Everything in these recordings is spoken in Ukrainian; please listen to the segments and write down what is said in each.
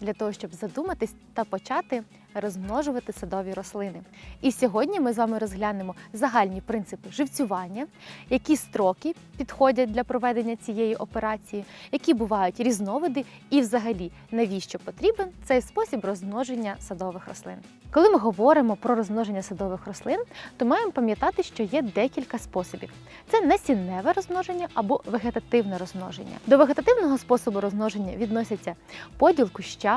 для того, щоб задуматись та почати розмножувати садові рослини. І сьогодні ми з вами розглянемо загальні принципи живцювання, які строки підходять для проведення цієї операції, які бувають різновиди, і взагалі навіщо потрібен цей спосіб розмноження садових рослин. Коли ми говоримо про розмноження садових рослин, то маємо пам'ятати, що є декілька способів: це насінневе розмноження або вегетативне розмноження. До вегетативного способу розмноження відносяться поділ куща,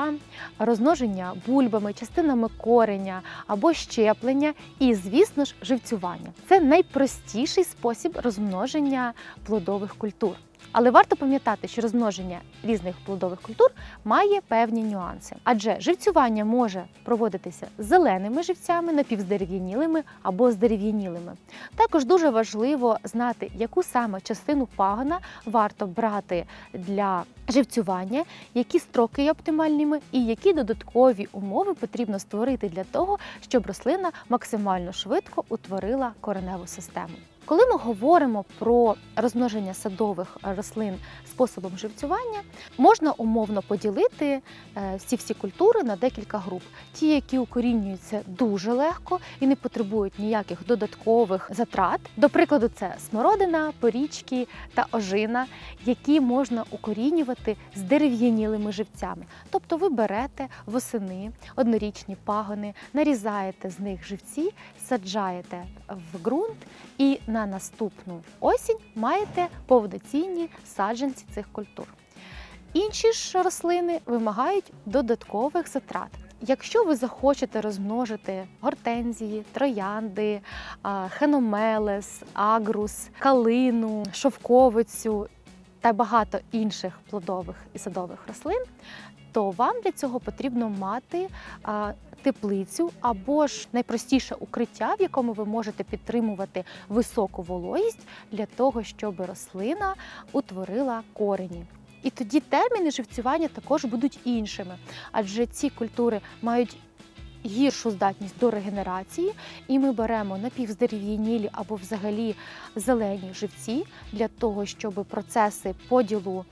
розмноження бульбами, частинами кореня або щеплення, і, звісно ж, живцювання. Це найпростіший спосіб розмноження плодових культур. Але варто пам'ятати, що розмноження різних плодових культур має певні нюанси, адже живцювання може проводитися зеленими живцями, напівздерев'янілими або здерев'янілими. Також дуже важливо знати, яку саме частину пагона варто брати для живцювання, які строки є оптимальними і які додаткові умови потрібно створити для того, щоб рослина максимально швидко утворила кореневу систему. Коли ми говоримо про розмноження садових рослин способом живцювання, можна умовно поділити е, всі всі культури на декілька груп: ті, які укорінюються дуже легко і не потребують ніяких додаткових затрат. До прикладу, це смородина, порічки та ожина, які можна укорінювати з дерев'янілими живцями. Тобто ви берете восени однорічні пагони, нарізаєте з них живці, саджаєте в ґрунт і на наступну осінь маєте повноцінні саджанці цих культур. Інші ж рослини вимагають додаткових затрат. Якщо ви захочете розмножити гортензії, троянди, хеномелес, агрус, калину, шовковицю та багато інших плодових і садових рослин, то вам для цього потрібно мати теплицю або ж найпростіше укриття, в якому ви можете підтримувати високу вологість для того, щоб рослина утворила корені. І тоді терміни живцювання також будуть іншими, адже ці культури мають гіршу здатність до регенерації, і ми беремо напівздерев'янілі або взагалі зелені живці для того, щоб процеси поділу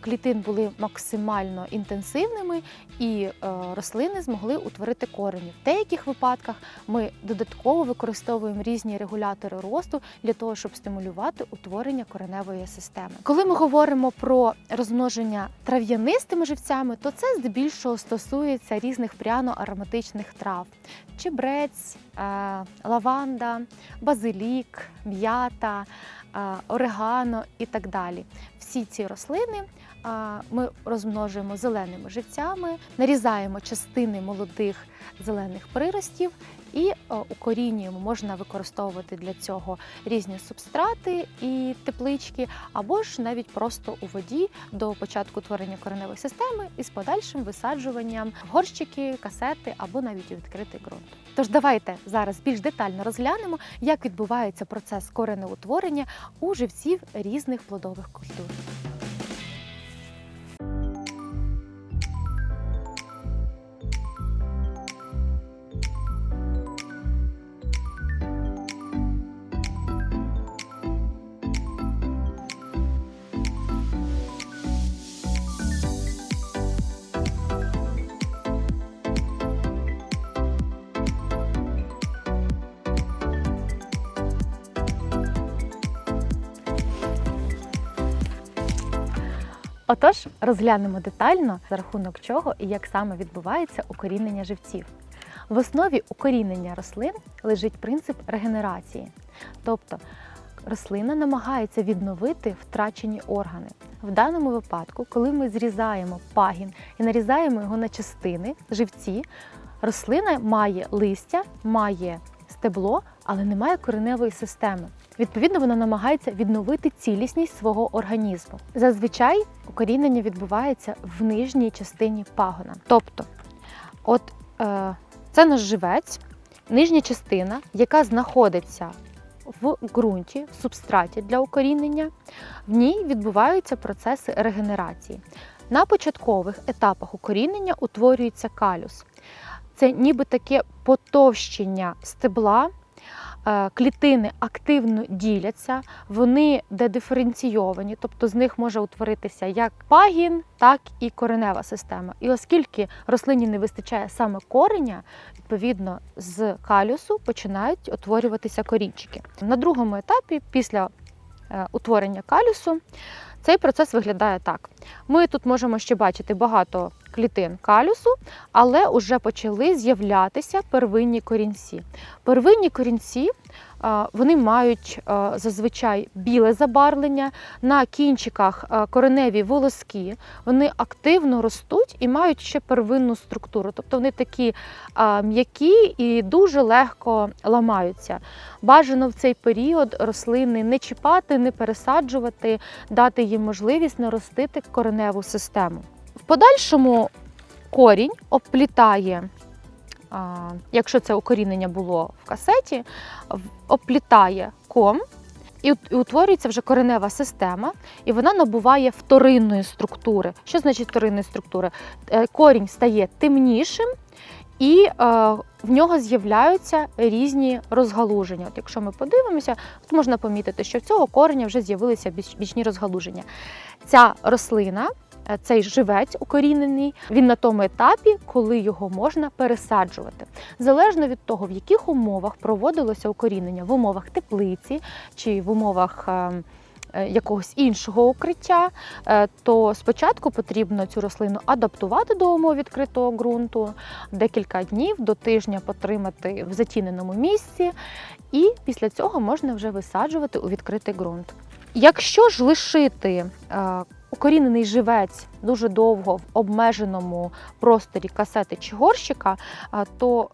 клітин були максимально інтенсивними і е, рослини змогли утворити корені. В деяких випадках ми додатково використовуємо різні регулятори росту для того, щоб стимулювати утворення кореневої системи. Коли ми говоримо про розмноження трав'янистими живцями, то це здебільшого стосується різних пряно-ароматичних трав: чебрець, е, лаванда, базилік, м'ята, е, орегано і так далі. Всі ці рослини ми розмножуємо зеленими живцями, нарізаємо частини молодих зелених приростів і е, укорінюємо. Можна використовувати для цього різні субстрати і теплички, або ж навіть просто у воді до початку творення кореневої системи із подальшим висаджуванням горщики, касети або навіть у відкритий ґрунт. Тож давайте зараз більш детально розглянемо, як відбувається процес коренеутворення у живців різних плодових культур. Отож, розглянемо детально за рахунок чого і як саме відбувається укорінення живців. В основі укорінення рослин лежить принцип регенерації, тобто рослина намагається відновити втрачені органи. В даному випадку, коли ми зрізаємо пагін і нарізаємо його на частини, живці, рослина має листя, має стебло, але не має кореневої системи. Відповідно, вона намагається відновити цілісність свого організму. Зазвичай укорінення відбувається в нижній частині пагона. Тобто, от е, це наш живець, нижня частина, яка знаходиться в ґрунті, в субстраті для укорінення, в ній відбуваються процеси регенерації. На початкових етапах укорінення утворюється калюс. Це ніби таке потовщення стебла. Е, Клітини активно діляться, вони дедиференційовані, тобто з них може утворитися як пагін, так і коренева система. І оскільки рослині не вистачає саме кореня, відповідно з калюсу починають утворюватися корінчики. На другому етапі, після е, утворення калюсу, цей процес виглядає так. Ми тут можемо ще бачити багато клітин калюсу, але вже почали з'являтися первинні корінці. Первинні корінці вони мають зазвичай біле забарвлення, на кінчиках кореневі волоски, вони активно ростуть і мають ще первинну структуру. Тобто вони такі м'які і дуже легко ламаються. Бажано в цей період рослини не чіпати, не пересаджувати, дати їм можливість наростити кореневу систему. В подальшому корінь обплітає, а, якщо це укорінення було в касеті, обплітає ком. І утворюється вже коренева система, і вона набуває вторинної структури. Що значить вторинної структури? Е, Корінь стає темнішим, і е, в нього з'являються різні розгалуження. От якщо ми подивимося, тут можна помітити, що в цього кореня вже з'явилися бічні розгалуження. Ця рослина, цей живець укорінений, він на тому етапі, коли його можна пересаджувати. Залежно від того, в яких умовах проводилося укорінення, в умовах теплиці чи в умовах. е, е, Якогось іншого укриття, е, то спочатку потрібно цю рослину адаптувати до умов відкритого ґрунту, декілька днів до тижня потримати в затіненому місці, і після цього можна вже висаджувати у відкритий ґрунт. Якщо ж лишити е, укорінений живець дуже довго в обмеженому просторі касети чи горщика, то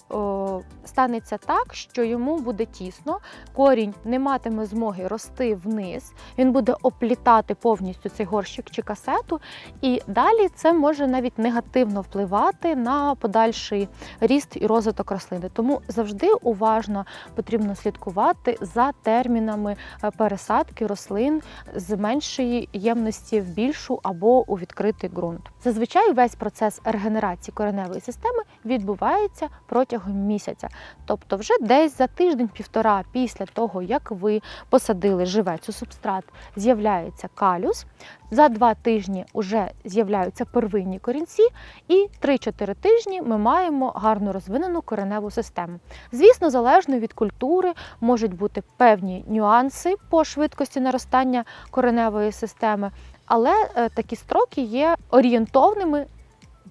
е, станеться так, що йому буде тісно, корінь не матиме змоги рости вниз, він буде оплітати повністю цей горщик чи касету, і далі це може навіть негативно впливати на подальший ріст і розвиток рослини. Тому завжди уважно потрібно слідкувати за термінами е, пересадки рослин з меншої ємності в більшу або у відкритий ґрунт. Зазвичай весь процес регенерації кореневої системи відбувається протягом місяця, тобто вже десь за тиждень-півтора після того, як ви посадили живець у субстрат, з'являється калюс. За два тижні вже з'являються первинні корінці, і 3-4 тижні ми маємо гарно розвинену кореневу систему. Звісно, залежно від культури можуть бути певні нюанси по швидкості наростання кореневої системи, але е, такі строки є орієнтовними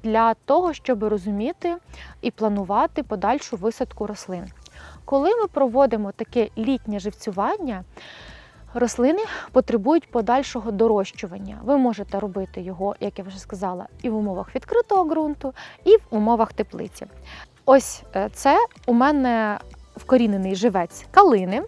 для того, щоб розуміти і планувати подальшу висадку рослин. Коли ми проводимо таке літнє живцювання, рослини потребують подальшого дорощування. Ви можете робити його, як я вже сказала, і в умовах відкритого ґрунту, і в умовах теплиці. Ось е, це у мене вкорінений живець калини.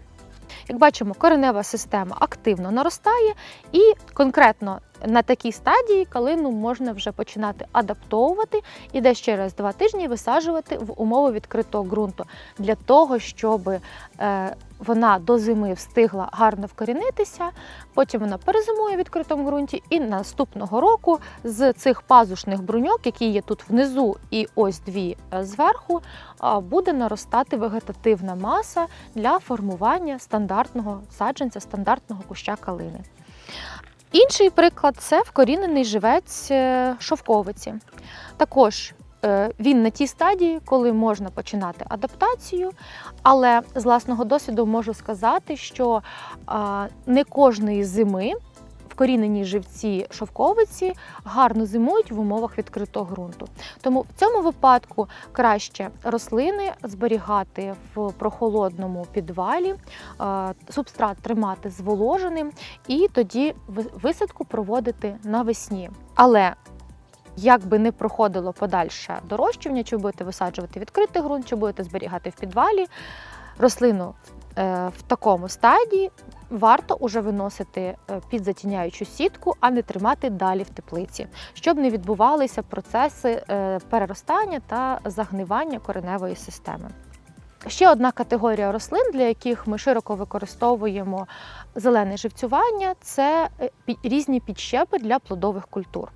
Як бачимо, коренева система активно наростає, і конкретно на такій стадії калину можна вже починати адаптовувати і десь через два тижні висаджувати в умови відкритого ґрунту для того, щоб е, вона до зими встигла гарно вкорінитися, потім вона перезимує в відкритому ґрунті, і наступного року з цих пазушних бруньок, які є тут внизу, і ось дві е, зверху, буде наростати вегетативна маса для формування стандартного саджанця, стандартного куща калини. Інший приклад це вкорінений живець е, шовковиці. Також е, він на тій стадії, коли можна починати адаптацію, але з власного досвіду можу сказати, що не кожної зими вкорінені живці шовковиці гарно зимують в умовах відкритого ґрунту. Тому в цьому випадку краще рослини зберігати в прохолодному підвалі, е, субстрат тримати зволоженим і тоді висадку проводити навесні. Але як би не проходило подальше дорощування, чи будете висаджувати відкритий ґрунт, чи будете зберігати в підвалі, рослину в такому стадії варто уже виносити е, під затіняючу сітку, а не тримати далі в теплиці, щоб не відбувалися процеси е, переростання та загнивання кореневої системи. Ще одна категорія рослин, для яких ми широко використовуємо зелене живцювання, це е, різні підщепи для плодових культур.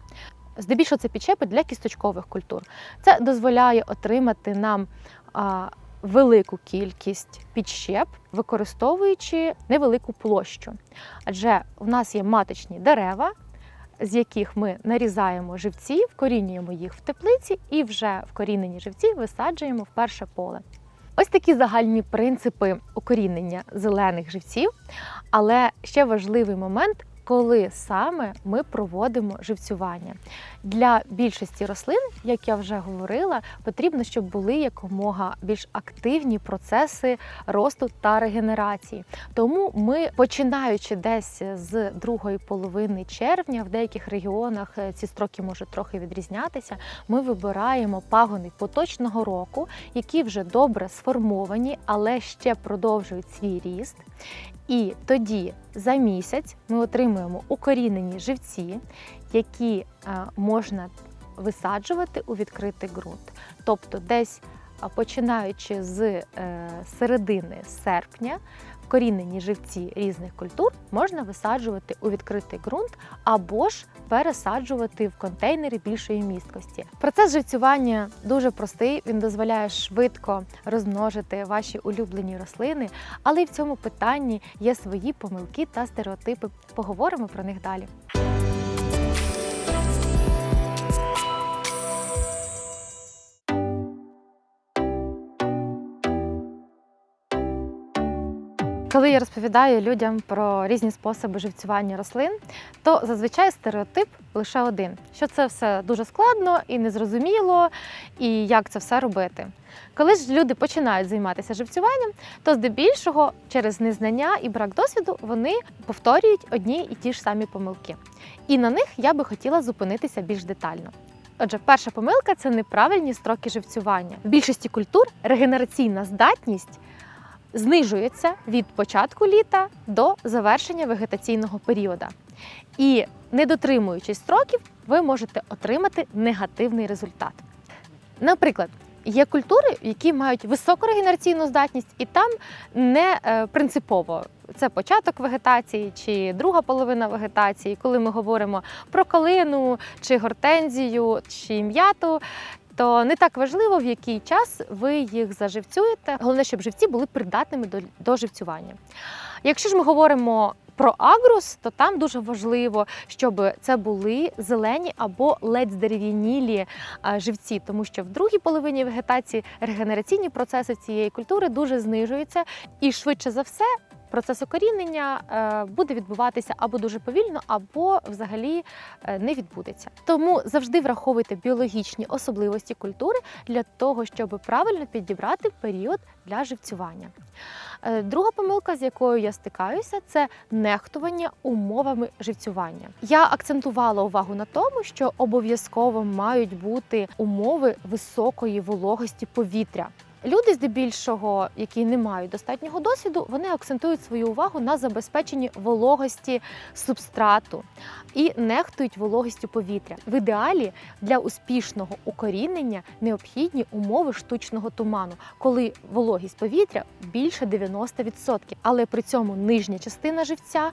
Здебільшого це підщепи для кісточкових культур. Це дозволяє отримати нам велику кількість підщеп, використовуючи невелику площу. Адже в нас є маточні дерева, з яких ми нарізаємо живці, вкорінюємо їх в теплиці і вже вкорінені живці висаджуємо в перше поле. Ось такі загальні принципи укорінення зелених живців. Але ще важливий момент, коли саме ми проводимо живцювання. Для більшості рослин, як я вже говорила, потрібно, щоб були якомога більш активні процеси росту та регенерації. Тому ми, починаючи десь з другої половини червня, в деяких регіонах е, ці строки можуть трохи відрізнятися. Ми вибираємо пагони поточного року, які вже добре сформовані, але ще продовжують свій ріст. І тоді за місяць ми отримуємо укорінені живці, які е, можна висаджувати у відкритий ґрунт. Тобто, десь починаючи з е, середини серпня, вкорінені живці різних культур можна висаджувати у відкритий ґрунт або ж пересаджувати в контейнери більшої місткості. Процес живцювання дуже простий, він дозволяє швидко розмножити ваші улюблені рослини, але й в цьому питанні є свої помилки та стереотипи. Поговоримо про них далі. Коли я розповідаю людям про різні способи живцювання рослин, то зазвичай стереотип лише один: що це все дуже складно і незрозуміло, і як це все робити. Коли ж люди починають займатися живцюванням, то здебільшого через незнання і брак досвіду вони повторюють одні і ті ж самі помилки. І на них я би хотіла зупинитися більш детально. Отже, перша помилка це неправильні строки живцювання. В більшості культур регенераційна здатність знижується від початку літа до завершення вегетаційного періоду. І не дотримуючись строків, ви можете отримати негативний результат. Наприклад, є культури, які мають високу регенераційну здатність, і там не е, принципово це початок вегетації чи друга половина вегетації, коли ми говоримо про калину чи гортензію чи м'яту. То не так важливо, в який час ви їх заживцюєте. Головне, щоб живці були придатними до, до живцювання. Якщо ж ми говоримо про агрус, то там дуже важливо, щоб це були зелені або ледь здерев'янілі живці, тому що в другій половині вегетації регенераційні процеси цієї культури дуже знижуються, і швидше за все. Процес укорінення е, буде відбуватися або дуже повільно, або взагалі е, не відбудеться. Тому завжди враховуйте біологічні особливості культури для того, щоб правильно підібрати період для живцювання. Е, Друга помилка, з якою я стикаюся, це нехтування умовами живцювання. Я акцентувала увагу на тому, що обов'язково мають бути умови високої вологості повітря. Люди, здебільшого, які не мають достатнього досвіду, вони акцентують свою увагу на забезпеченні вологості субстрату і нехтують вологістю повітря. В ідеалі для успішного укорінення необхідні умови штучного туману, коли вологість повітря більше 90%. Але при цьому нижня частина живця,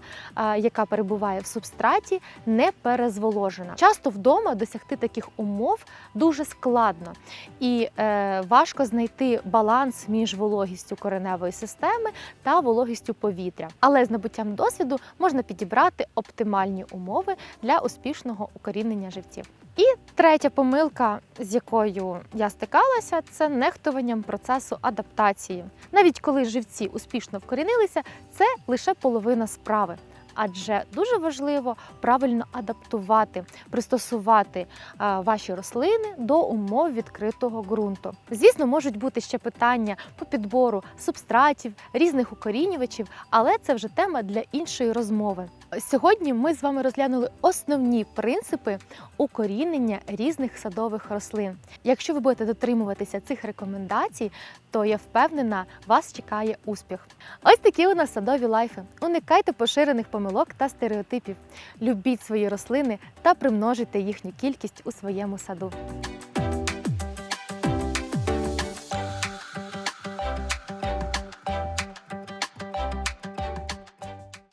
яка перебуває в субстраті, не перезволожена. Часто вдома досягти таких умов дуже складно і е, важко знайти баланс між вологістю кореневої системи та вологістю повітря. Але з набуттям досвіду можна підібрати оптимальні умови для успішного укорінення живців. І третя помилка, з якою я стикалася, це нехтуванням процесу адаптації. Навіть коли живці успішно вкорінилися, це лише половина справи. Адже дуже важливо правильно адаптувати, пристосувати ваші рослини до умов відкритого ґрунту. Звісно, можуть бути ще питання по підбору субстратів, різних укорінювачів, але це вже тема для іншої розмови. Сьогодні ми з вами розглянули основні принципи укорінення різних садових рослин. Якщо ви будете дотримуватися цих рекомендацій, то я впевнена, вас чекає успіх. Ось такі у нас садові лайфи. Уникайте поширених помилок та стереотипів. Любіть свої рослини та примножуйте їхню кількість у своєму саду.